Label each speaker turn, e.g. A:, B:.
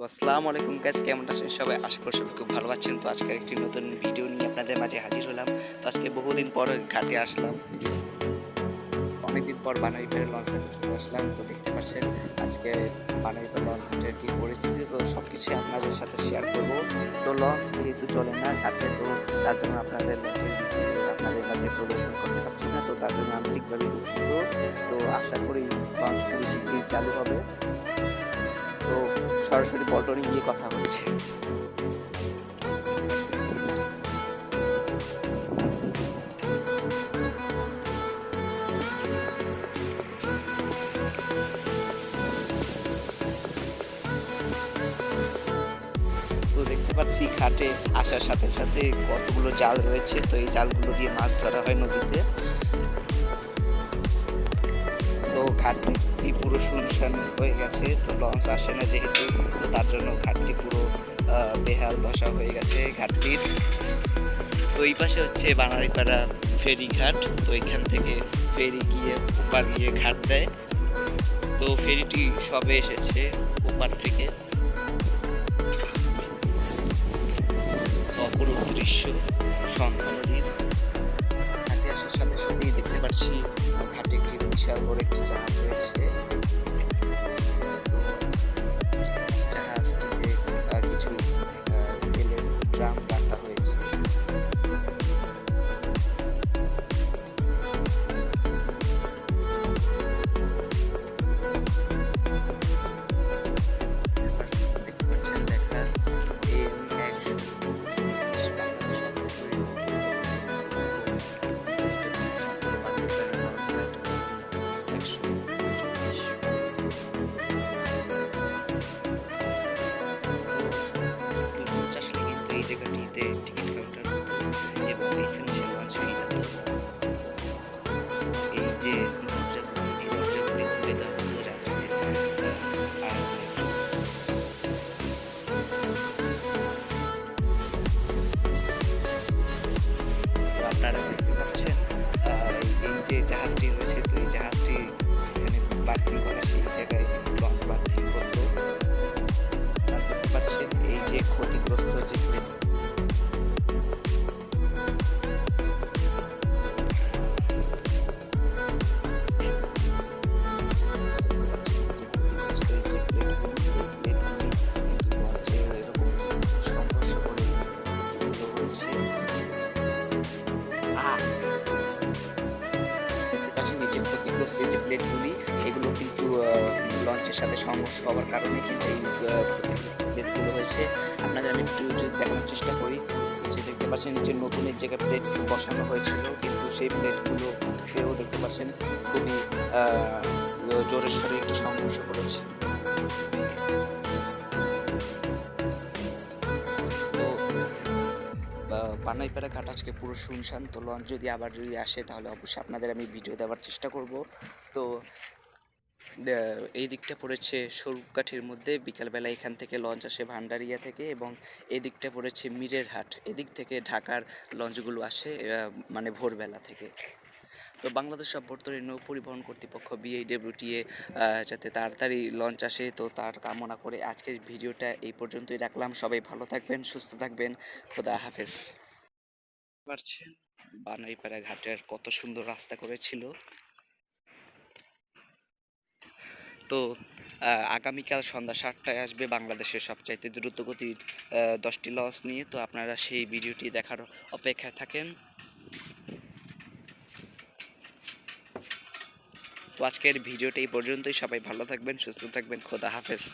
A: তো আসসালামু আলাইকুম গাইস কেমন আছেন সবাই? আশা করি সবাই খুব ভালো আছেন। তো আজকের একটি নতুন ভিডিও নিয়ে আপনাদের মাঝে হাজির হলাম। তো আজকে বহুদিন পর ঘাটে আসলাম। অনেকদিন পর বানাইপের লঞ্চ ঘাটে চলে আসলাম। তো দেখতে পাচ্ছেন, আজকে বানাইপের লঞ্চ ঘাটের কি পরিস্থিতি, তো সব কিছু আপনাদের সাথে শেয়ার করব। তো লঞ্চ যেহেতু চলে না ঘাটে, তো তার জন্য আপনাদের আপনাদের কাছে প্রদর্শন করতে পারছি না। তো তার জন্য আন্তরিকভাবে তো আশা করি লঞ্চ খুবই শীঘ্রই চালু হবে। তো সরাসরি পল্টনে গিয়ে কথা হচ্ছে তো দেখতে পাচ্ছি ঘাটে আসার সাথে সাথে কতগুলো জাল রয়েছে। তো এই জালগুলো দিয়ে মাছ ধরা হয় নদীতে। তো ঘাটটি পুরো শুনশান হয়ে গেছে, তো লঞ্চ আসে না যেহেতু তার জন্য ঘাটটি পুরো বেহাল দশা হয়ে গেছে ঘাটটির তো এই পাশে হচ্ছে বানারিপাড়া ফেরি ঘাট, তো এখান থেকে ফেরি গিয়ে ওপার গিয়ে ঘাট দেয়। তো ফেরিটি সবে এসেছে ওপার থেকে। অপরূপ দৃশ্য, সন্ধ্যা। বিশাল বড় একটি জাহাজ রয়েছে। এই টিকিট কাউন্টার এবং এখানে সে ফিরে এই যে দরজাগুলি এই আপনারা দেখতে পাচ্ছেন এই যে জাহাজটি রয়েছে, তো এই জাহাজটি এখানে পার্কিং করা সেই জায়গায় যে এই যে প্লেটগুলি এগুলো কিন্তু লঞ্চের সাথে সংঘর্ষ হওয়ার কারণে কিন্তু এই ক্ষতিগ্রস্ত প্লেটগুলো হয়েছে। আপনাদের আমি একটু যদি দেখানোর চেষ্টা করি, যে দেখতে পাচ্ছেন যে নতুন এক জায়গায় প্লেট বসানো হয়েছিল, কিন্তু সেই প্লেটগুলো কেউ দেখতে পাচ্ছেন খুবই জোরে জোরের সরে একটু সংঘর্ষ বানাইপাড়া ঘাট আজকে পুরো শুনশান তো লঞ্চ যদি আবার যদি আসে তাহলে অবশ্যই আপনাদের আমি ভিডিও দেওয়ার চেষ্টা করব। তো এই দিকটা পড়েছে স্বরূপকাঠির মধ্যে, বিকালবেলা এখান থেকে লঞ্চ আসে ভান্ডারিয়া থেকে এবং এদিকটা পড়েছে মিরের হাট। এদিক থেকে ঢাকার লঞ্চগুলো আসে মানে ভোরবেলা থেকে। তো বাংলাদেশ অভ্যন্তরীণ নৌ পরিবহন কর্তৃপক্ষ বিআইডব্লিউটিএ যাতে তাড়াতাড়ি লঞ্চ আসে, তো তার কামনা করে আজকের ভিডিওটা এই পর্যন্তই রাখলাম। সবাই ভালো থাকবেন, সুস্থ থাকবেন। খোদা হাফেজ। পারছেন? বানাইপাড়া ঘাটের কত সুন্দর রাস্তা করেছিল। তো আগামীকাল সন্ধ্যা সাতটায় আসবে বাংলাদেশের সবচাইতে দ্রুতগতির দশটি লঞ্চ নিয়ে। তো আপনারা সেই ভিডিওটি দেখার অপেক্ষায় থাকেন। তো আজকের ভিডিওটা এই পর্যন্তই। সবাই ভালো থাকবেন, সুস্থ থাকবেন। খোদা হাফেজ।